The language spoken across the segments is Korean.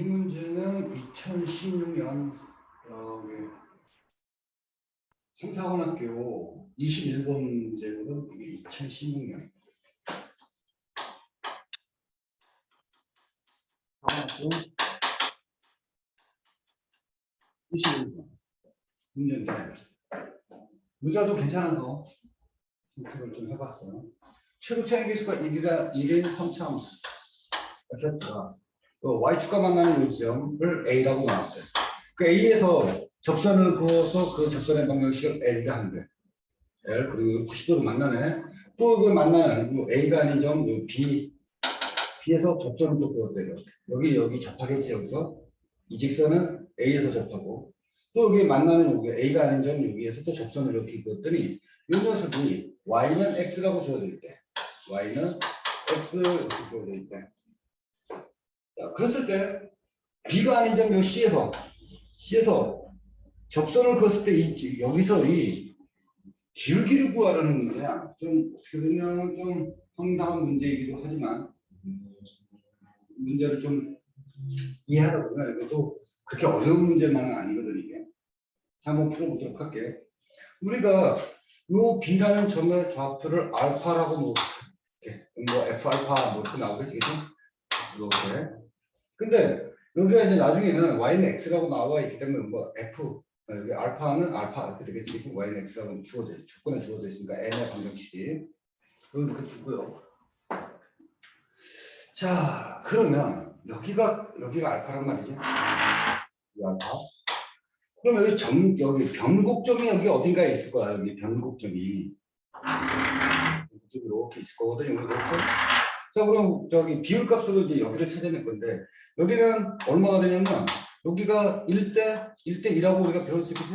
이 문제는 2016년 여기 성사관학교 21번 문제거든. 이게 2016년. 성사관학교 21번 문제인데 문제도 괜찮아서 선택을 좀 해봤어요. 최고 차이 개수가 1이라 1인 3차함수 fx가 그 y축과 만나는 요지점을 a라고 나왔어요. 그 a에서 접선을 그어서 그 접선의 방정식을 l이라 한대. l 그리고 90도로 만나네. 또 그 만나는 요 a가 아닌 점요 b b에서 접선을 또 그었대요. 여기 여기 접하겠지 여기서 이 직선은 a에서 접하고 또 여기 만나는 여기 a가 아닌 점 여기에서 또 접선을 이렇게 그었더니 이 녀석이 y는 x라고 주어져 있대. y는 x 이렇게 주어져 있대. 자, 그랬을 때 B가 아닌 점 C에서 C에서 접선을 그었을 때 이, 여기서 이 기울기를 구하라는 문제야. 좀 어떻게 보면 좀 황당한 문제이기도 하지만 음, 문제를 좀 이해하다 보면 이것도 그렇게 어려운 문제만은 아니거든 이게. 자, 한번 풀어보도록 할게. 우리가 요 B라는 점의 좌표를 알파라고 놓자. 이렇게 뭐 F 알파 뭐 이렇게 나오겠지, 그죠? 이렇게. 근데 여기가 이제 나중에는 y는 x라고 나와 있기 때문에 뭐 f 어, 여기 알파는 알파 이렇게 되겠지 y는 x라고 주어져 있- 조건에 주어져 있으니까 n의 방정식이 이렇게 두고요. 자 그러면 여기가 여기가 알파란 말이죠. 이 알파. 그럼 여기 점 여기 변곡점이 여기 어딘가에 있을 거야 여기 변곡점이 이렇게 있을 거거든요. 이렇게. 자 그럼 저기 비율 값으로 이제 여기를 찾아낼 건데 여기는 얼마가 되냐면 여기가 1대 1대 2라고 우리가 배웠지 그치?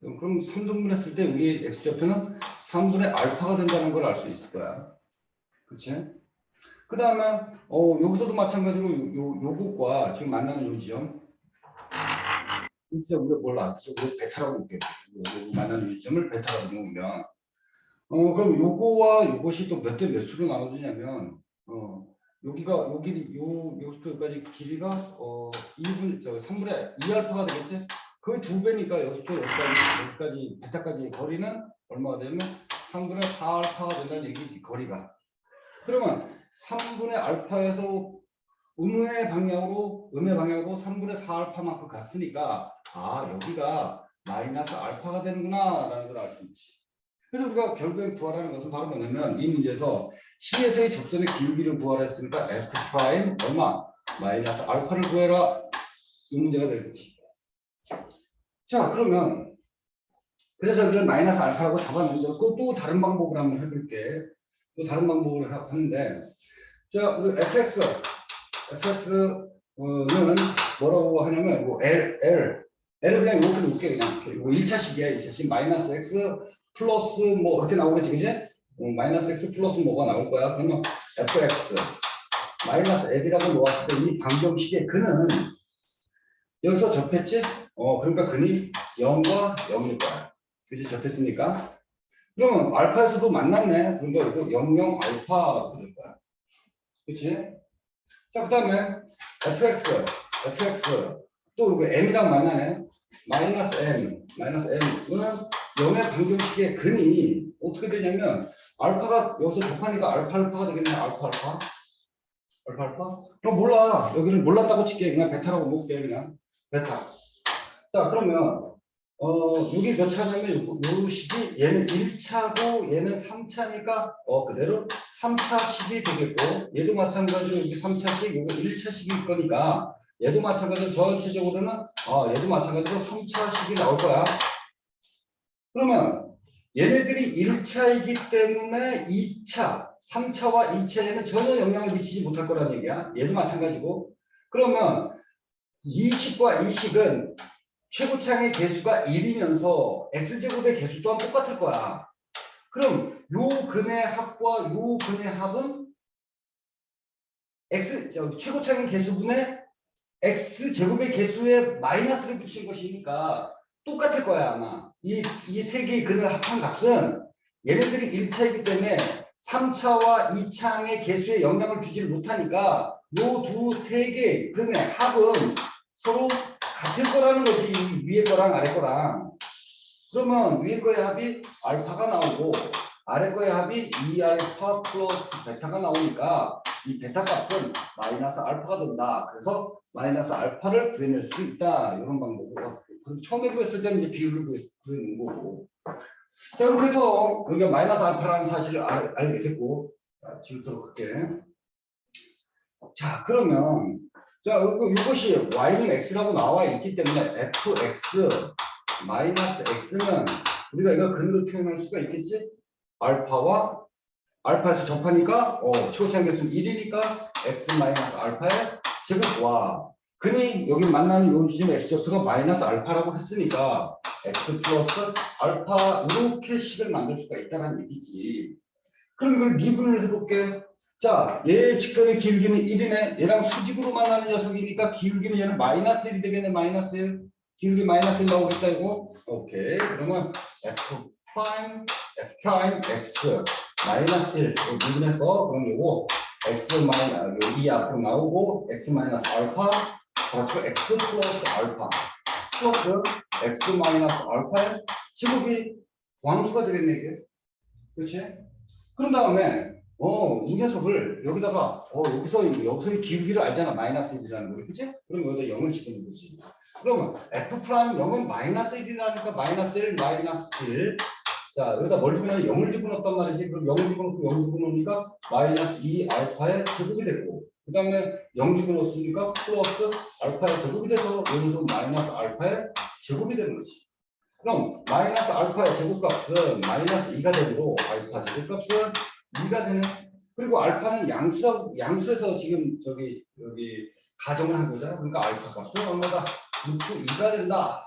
그럼 3등분 했을 때 우리 x좌표는 3분의 알파가 된다는 걸 알 수 있을 거야. 그치? 그 다음에 어 여기서도 마찬가지로 요, 요, 요것과 지금 만나는 요 지점 이 지점 우리가 뭘 알았죠? 우리 베타라고 볼게요. 만나는 요 지점을 베타라고 놓으면 어 그럼 요거와 요것이 또 몇 대 몇수로 나눠지냐면 어 여기가 여기부터 여기까지 길이가 어 2분 저 3분의 2알파가 되겠지? 거의 두 배니까 여기부터 여기까지 여기까지 베타까지 거리는 얼마가 되면 3분의 4알파가 된다는 얘기지 거리가. 그러면 3분의 알파에서 음의 방향으로 음의 방향으로 3분의 4알파만큼 갔으니까 아 여기가 마이너스 알파가 되는구나 라는 걸 알 수 있지. 그래서 우리가 결국에 구하라는 것은 바로 뭐냐면 이 문제에서 C에서의 접선의 기울기를 구하라 했으니까 F 프라임 얼마? 마이너스 알파를 구해라. 이 문제가 되겠지. 자, 그러면 그래서 여기를 마이너스 알파라고 잡아놓은 거고 또 다른 방법을 한번 해볼게. 또 다른 방법을 하- 하는데 자, fx fx는 뭐라고 하냐면 뭐 L L L을 그냥 이렇게 놓을게 그냥. 이거 1차식이야 1차식 마이너스 x 플러스 뭐 이렇게 나오겠지 그지? 어, 마이너스 x 플러스 뭐가 나올 거야. 그러면 fx 마이너스 n이라고 놓았을 때 이 방정식의 근은 여기서 접했지? 어 그러니까 근이 0과 0일 거야. 그치 접했으니까. 그러면 알파에서도 만났네. 그러니까 이거 00 알파 될 거야. 그치? 자, 그 다음에 fx, fx 또 이거 m이랑 만나네. 마이너스 m, 마이너스 m은 0의 방정식의 근이 어떻게 되냐면 알파가 여기서 접하니까 알파 알파가 되겠네. 알파 알파. 알파 알파? 그럼 몰라. 여기를 몰랐다고 칠게. 그냥 베타라고 놓을게. 그냥. 베타. 자, 그러면 어, 여기 몇 차냐면 요, 요 식이 얘는 1차고 얘는 3차니까 어, 그대로 3차식이 되겠고 얘도 마찬가지로 여기 3차식, 요거 1차식일 거니까 얘도 마찬가지로 전체적으로는 어, 얘도 마찬가지로 3차식이 나올 거야. 그러면 얘네들이 1차이기 때문에 2차, 3차와 2차에는 전혀 영향을 미치지 못할 거란 얘기야. 얘도 마찬가지고. 그러면 2식과 2식은 최고창의 개수가 1이면서 x제곱의 개수 또한 똑같을 거야. 그럼 요 근의 합과 요 근의 합은 x 저 최고창의 개수분의 x 제곱의 개수에 마이너스를 붙인 것이니까 똑같을 거야 아마. 이 이 세 개의 근을 합한 값은 얘네들이 1차이기 때문에 3차와 2차의 개수에 영향을 주지를 못하니까 요 두 세 개, 그러면 합은 서로 같을 거라는 거지. 이 위에 거랑 아래 거랑. 그러면 위에 거의 합이 알파가 나오고 아래 거의 합이 2알파 플러스 베타가 나오니까 이 베타 값은 마이너스 알파가 된다. 그래서 마이너스 알파를 구해낼 수 있다. 이런 방법으로. 그럼 처음에 구했을 때는 이제 비율을 구해- 구해낸 거고. 자, 이렇게 해서 우리가 마이너스 알파라는 사실을 알, 알게 됐고, 자, 지우도록 할게. 자, 그러면, 자, 이거- 이것이 y는 x라고 나와 있기 때문에 fx 마이너스 x는 우리가 이걸 근으로 표현할 수가 있겠지? 알파와 알파에서 접하니까 어, 초생겼으면 1이니까 x 마이너스 알파의 제곱과 근이 여기 만나는 요 지점 x좌표가 마이너스 알파라고 했으니까 x 플러스 알파 이렇게 식을 만들 수가 있다는 얘기지. 그럼 이걸 미분을 해볼게. 자, 얘 직선의 기울기는 1이네. 얘랑 수직으로 만나는 녀석이니까 기울기는 얘는 마이너스 1이 되겠네. 마이너스 1. 기울기 마이너스 1 나오겠다 이거. 오케이. 그러면 f 프라임 f 프라임 x 마이너스 1 이거 미분해서 그럼 요거 x 마이너스 2 앞으로 나오고 x 마이너스 알파 그래서 x 플러스 알파 플러스 x 마이너스 알파의 제곱이 광수가 되겠네 이게. 그렇지? 그런 다음에 어, 이 녀석을 여기다가 어, 여기서 여기서의 기울기를 알잖아. 마이너스 1이라는 거. 그치? 그럼 여기다 0을 집어넣는 거지. 그러면 f 프라임 0은 마이너스 1이라니까 마이너스 1, 마이너스 1. 자, 여기다 뭘 집어넣으면 0을 집어넣었단 말이지. 그럼 0을 집어넣고 0을 집어넣으니까 마이너스 2 알파의 제곱이 되고 그 다음에 0 집어넣었으니까 플러스 알파의 제곱이 돼서 여기도 마이너스 알파의 제곱이 되는 거지. 그럼 마이너스 알파의 제곱값은 마이너스 2가 되므로 알파 제곱값은 2가 되는 그리고 알파는 양수라고 양수에서 지금 저기 여기 가정을 한 거잖아. 그러니까 알파 값은 얼마다 루트 2가 된다.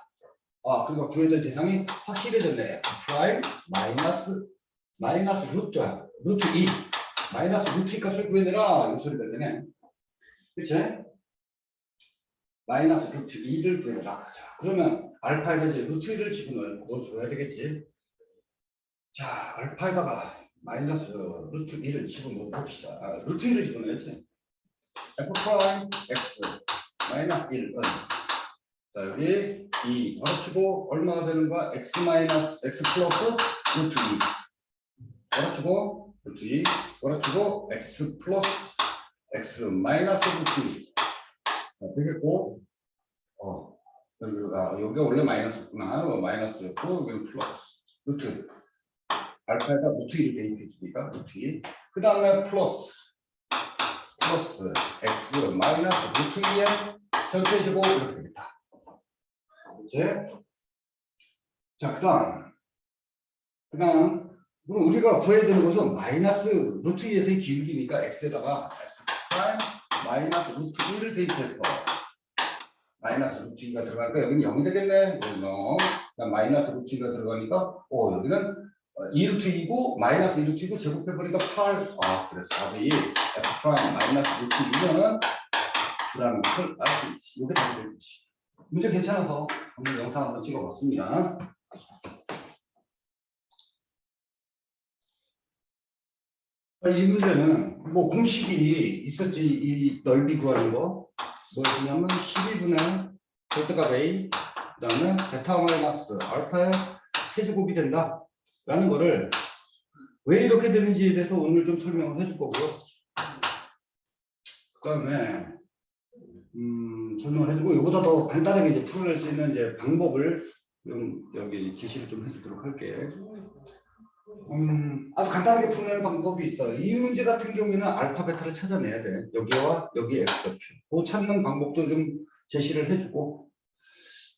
아 그러니까 구해야 될 대상이 확실해졌네. 프라임 마이너스 마이너스 루트야. 루트 2 마이너스 루트 2 값을 구해내라 이 소리가 되네. 그치? 마이너스 루트 2를 구해내라. 자 그러면 알파에다 이제 루트 1을 집어넣어 줘야 되겠지. 자 알파에다가 마이너스 루트 1을 집어넣어 봅시다. 아, 루트 1을 집어넣어야지. f 프라임 x 마이너스 1은 자 여기 2 괄호치고 얼마가 되는 거야? x 마이너스 x 플러스 루트 2 괄호치고 루트 2 괄호치고 x 플러스 x 마이너스 루트 2 자, 되겠고 어 여기가 여기가 원래 마이너스구나 어, 마이너스였고 여기는 플러스 루트 알파에다 루트 1이 대입해 주니까 루트 2. 그 다음에 플러스 플러스 x 마이너스 루트 2의 전체 제곱 이렇게 되겠다. 그렇지? 자, 그 다음 그 다음 그럼 우리가 구해야 되는 것은 마이너스 루트 2에서의 기울기니까 x에다가 x 마이너스 루트 1을 대입해서 마이너스 루트 2가 들어가니까 여기는 0이 되겠네. 0. 그다음 마이너스 루트 2가 들어가니까 어 여기는 2루트 2고 마이너스 2루트 2고 제곱해버리니까 8. 아 그래서 답이 f 프라임 마이너스 루트 2는 9라는 것을 알 수 있지. 이게 답이 되겠지. 문제 괜찮아서 오늘 영상 한번 찍어봤습니다. 이 문제는 뭐 공식이 있었지 이 넓이 구하는 거. 뭐였냐면 12분의 베타가 A 그 다음에 베타 마이너스 알파의 세제곱이 된다 라는 거를 왜 이렇게 되는지에 대해서 오늘 좀 설명을 해줄 거고요. 그 다음에 음, 설명을 해주고 이보다 더 간단하게 이제 풀어낼 수 있는 이제 방법을 좀 여기 제시를 좀 해주도록 할게 음, 아주 간단하게 풀어내는 방법이 있어요. 이 문제 같은 경우에는 알파 베타를 찾아내야 돼. 여기와 여기 x좌표. 그 찾는 방법도 좀 제시를 해주고.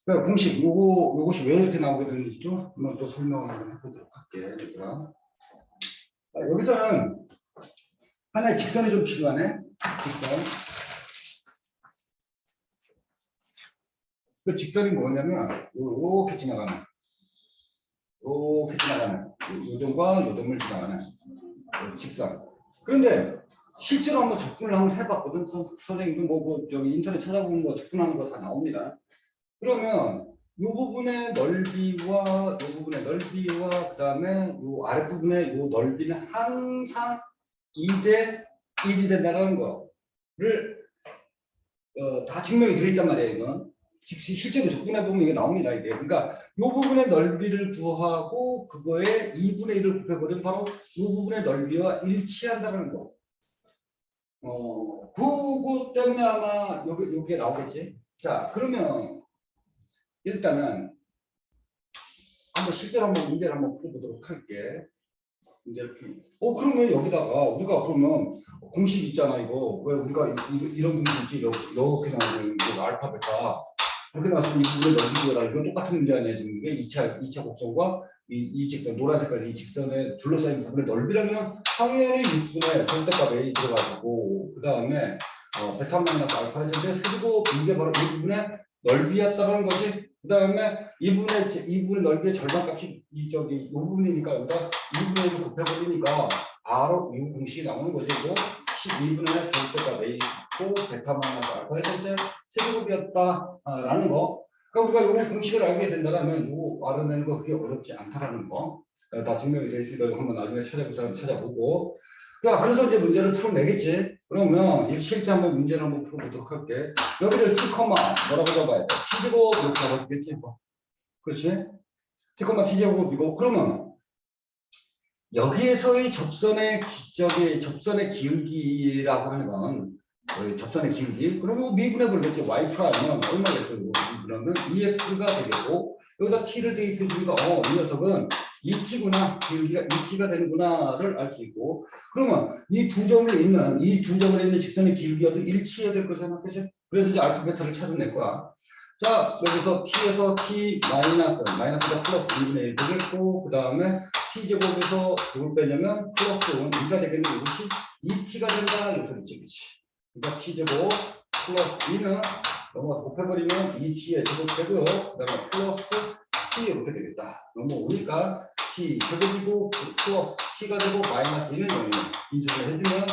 그러니까 공식 요거 요것이 왜 이렇게 나오게 되는지도 한번 또 설명을 해보도록 할게. 얘들아. 자, 여기서는 하나의 직선이 좀 필요하네. 직선. 그 직선이 뭐냐면 요렇게 지나가는. 이렇게 지나가는 요 점과 요 점을 지나가는 요 직선. 그런데 실제로 한번 접근을 한번 해봤거든. 선- 선생님도 뭐, 뭐 저기 인터넷 찾아보면 뭐 접근하는 거 다 나옵니다. 그러면 이 부분의 넓이와 이 부분의 넓이와 그 다음에 이 아랫부분의 이 넓이는 항상 2대 1이 된다는 거를 어, 다 증명이 되어 있단 말이에요, 이건. 즉, 시- 실제로 적분해 보면 이게 나옵니다, 이게. 그러니까 이 부분의 넓이를 구하고 그거에 2분의 1을 곱해버리면 바로 이 부분의 넓이와 일치한다는 거. 어, 그거 때문에 아마 여기, 여기에 나오겠지. 자, 그러면 일단은 한번 실제로 한번 문제를 한번 풀어보도록 할게. 문제 풀. 어, 그러면 여기다가 우리가 그러면 공식 있잖아, 이거. 왜 우리가 이, 이, 이런 공식 있지? 이렇게, 나오는 게 알파, 베타. 그렇게 나왔으면 이 부분의 넓이가 이거 똑같은 문제 아니야, 지금 이게 2차, 2차 곡선과 이, 이 직선, 노란 색깔 이 직선에 둘러싸인 부분의 넓이라면 당연히 6분의 절대값 A 들어가지고, 그 다음에 어, 베타 마이너스 알파 해줬는데 그리고 이게 바로 이 부분의 넓이였다는 거지. 그 다음에 이 부분의 제- 이 부분의 넓이의 절반값이 이 저기 이 부분이니까 여기다 2분의 1을 곱해버리니까 바로 이 공식이 나오는 거지. 이거 12분의 절대값 A 고 베타 마이너스 알파 해줬는데 세제곱이었다라는 거. 그러니까 우리가 이 공식을 알게 된다면 이거 알아내는 거 그게 어렵지 않다라는 거. 어, 다 증명이 돼 있으니까 이거 한번 나중에 사람 찾아보고. 자, 그래서 이제 문제를 풀어내겠지. 그러면 이 실제 한번 문제를 한번 풀어보도록 할게. 여기를 t, 뭐라고 적어야 돼? t제곱 이렇게 적어주겠지. 뭐. 그렇지? t, t제곱이고 그러면 여기에서의 접선의 기적의 접선의 기울기라고 하는 건 어, 접선의 기울기? 그러면 미분해 버리겠지. y 프라임은 얼마겠어요? 그러면 2x가 되겠고 여기다 t를 대입해 주니까 어 이 녀석은 2t구나. 기울기가 2t가 되는구나를 알 수 있고. 그러면 이 두 점을 있는 이 두 점을 있는 직선의 기울기와도 일치해야 될 거잖아? 그치? 그래서 이제 알파 베타를 찾아낼 거야. 자 여기서 t에서 t 마이너스 마이너스가 플러스 2분의 1 되겠고 그 다음에 t제곱에서 이걸 빼려면 플러스 2가 되겠는 이것이 2t가 된다. 이 소리지 그치? 그러니까 t제곱 플러스 2는 넘어가서 곱해버리면 2t의 제곱되고요 그 다음에 플러스 t 이렇게 되겠다. 넘어오니까 t 제곱이고 플러스 t가 되고 마이너스 1은 0이에요. 인수를 해주면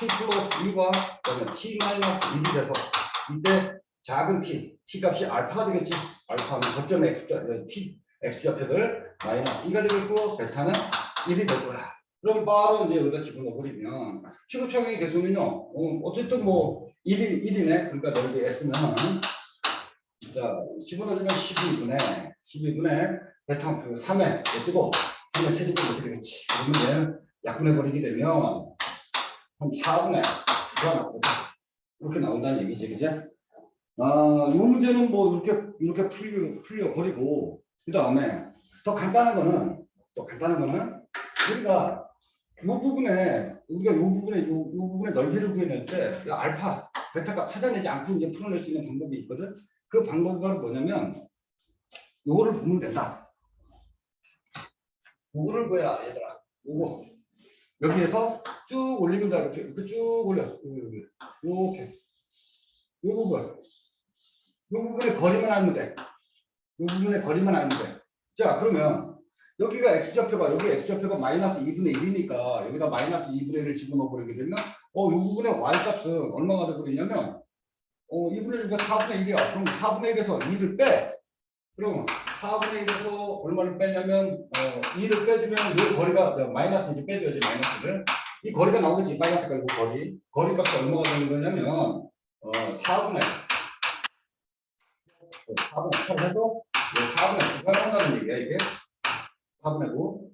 t 플러스 2과 그다음에 t 마이너스 1이 돼서 이때 작은 t, t 값이 알파가 되겠지? 알파는 접점의 x좌, t, x좌표들 마이너스 2가 되겠고 베타는 1이 될 거야. 그럼 바로 이제 여기다 집어넣어버리면 시급평의 개수는요 어, 어쨌든 뭐 1이, 1이네. 그러니까 넓이 s는. 자 집어넣으면 12분의 12분의 베타 그 3의 몇제곱 3의 세제곱 이렇게 되겠지. 그러면 약분해버리게 되면 한 4분의 9가 나오거든 이렇게 나온다는 얘기지 그지? 아, 이 문제는 뭐 이렇게 이렇게 풀려 풀려 버리고 그 다음에 더 간단한 거는 또 간단한 거는 우리가 이 부분에 우리가 이 부분에 이, 이 부분의 넓이를 구해낼 때이 알파 베타값 찾아내지 않고 이제 풀어낼 수 있는 방법이 있거든. 그 방법이 바로 뭐냐면 요거를 보면 된다. 요거를 뭐야 얘들아. 요거 여기에서 쭉 올리면 다 이렇게 이렇게 쭉 올려. 여기. 이렇게. 요 부분. 요 부분의 거리만 알면 돼. 요 부분의 거리만 알면 돼. 자, 그러면 여기가 x좌표가 여기 x좌표가 마이너스 2분의 1이니까 여기다 마이너스 2분의 1을 집어넣어 버리게 되면 어, 요 부분의 y 값은 얼마가 돼 버리냐면 어, 2분의 1과 4분의 1이야. 그럼 4분의 1에서 2를 빼. 그럼 4분의 1에서 얼마를 빼냐면 어, 2를 빼주면 요 거리가 마이너스 이제 빼줘야지 마이너스를 이 거리가 나오겠지 빨간색 깔고 거리 거리 값이 얼마가 되는 거냐면 어, 4분의 4분의 8 해서 4분의 9가 나온다는 얘기야 이게. 4분의 9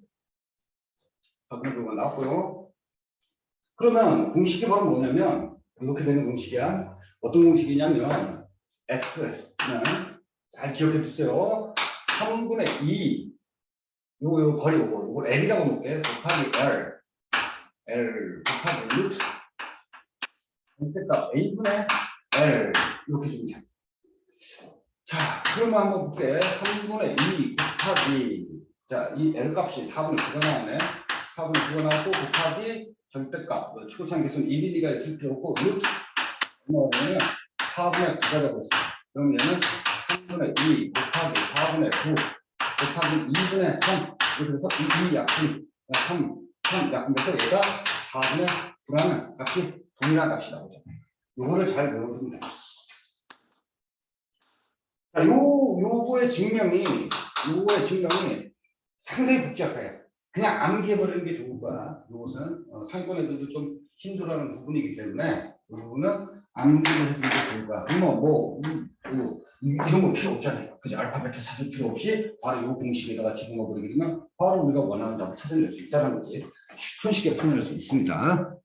4분의 9가 나왔고요. 그러면 공식이 바로 뭐냐면 이렇게 되는 공식이야. 어떤 공식이냐면 S는 잘 기억해 두세요. 3분의 2 요거 요 거리 요거 요걸 L이라고 놓을게. 곱하기 L. L 곱하기 루트 됐다 A분의 L 이렇게 주면 돼 자, 그러면 한번 볼게. 3분의 2 곱하기, 자, 이 L 값이 4분의 9가 나왔네. 4분의 9가 나왔고, 곱하기 절대값, 뭐 최고창 개수는 1일리가 있을 필요 없고, 루트, 뭐냐면 4분의 9가 되고 있어. 그럼 얘는 3분의 2 곱하기 4분의 9 곱하기 2분의 3. 이렇게 해서 2, 2 약분, 3, 3 약분해서 얘가 4분의 9라는 값이 동일한 값이 나오죠. 요거를 잘 외워두면 돼. 자, 요, 요거의 증명이, 요거의 증명이 상당히 복잡해. 그냥 암기해버리는 게 좋을 거야. 요것은 어, 상권 애들도 좀 힘들어하는 부분이기 때문에 이 부분은 암기를 해주는 게 좋을 거야. 그러면 뭐, 이- 그, 이- 이런 거 필요 없잖아요. 그죠? 알파벳 찾을 필요 없이 바로 이 공식에다가 집어넣어버리게 되면 바로 우리가 원하는 답을 찾아낼 수 있다는 거지. 손쉽게 풀어낼 수 있습니다.